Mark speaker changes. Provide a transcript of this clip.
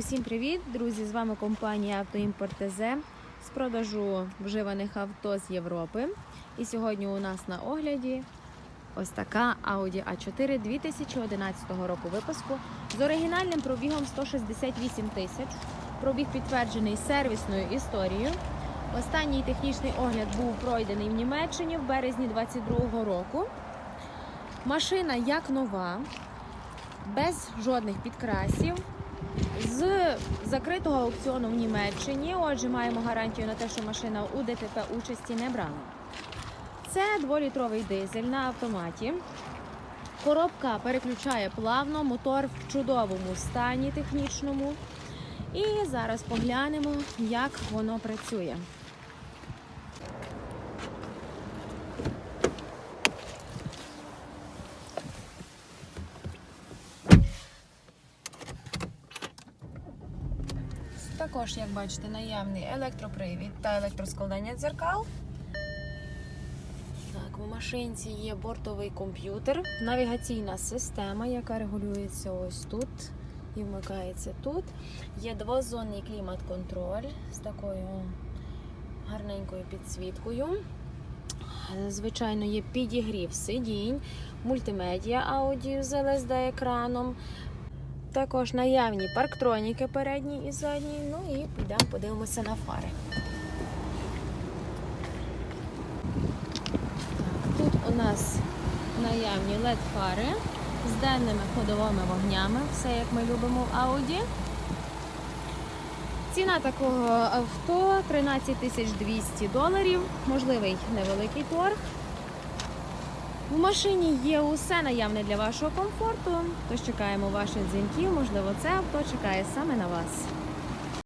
Speaker 1: Усім привіт, друзі! З вами компанія Автоімпорт ТЗ з продажу вживаних авто з Європи. І сьогодні у нас на огляді ось така Audi A4 2011 року випуску з оригінальним пробігом 168 тисяч. Пробіг підтверджений сервісною історією. Останній технічний огляд був пройдений в Німеччині в березні 2022 року. Машина як нова, без жодних підкрасів. З закритого аукціону в Німеччині, отже, маємо гарантію на те, що машина у ДТП участі не брала. Це 2-літровий дизель на автоматі. Коробка переключає плавно, мотор в чудовому стані технічному. І зараз поглянемо, як воно працює. Також, як бачите, наявний електропривід та електроскладання дзеркал. Так, у машинці є бортовий комп'ютер, навігаційна система, яка регулюється ось тут і вмикається тут. Є двозонний клімат-контроль з такою гарненькою підсвіткою. Звичайно, є підігрів сидінь, мультимедіа аудіо з LSD-екраном. Також наявні парктроніки передні і задні. Ну і підемо подивимося на фари. Тут у нас наявні LED-фари з денними ходовими вогнями, все як ми любимо в Audi. Ціна такого авто 13 200 доларів, можливий невеликий торг. В машині є усе наявне для вашого комфорту, тож чекаємо ваших дзвінків. Можливо, це авто чекає саме на вас.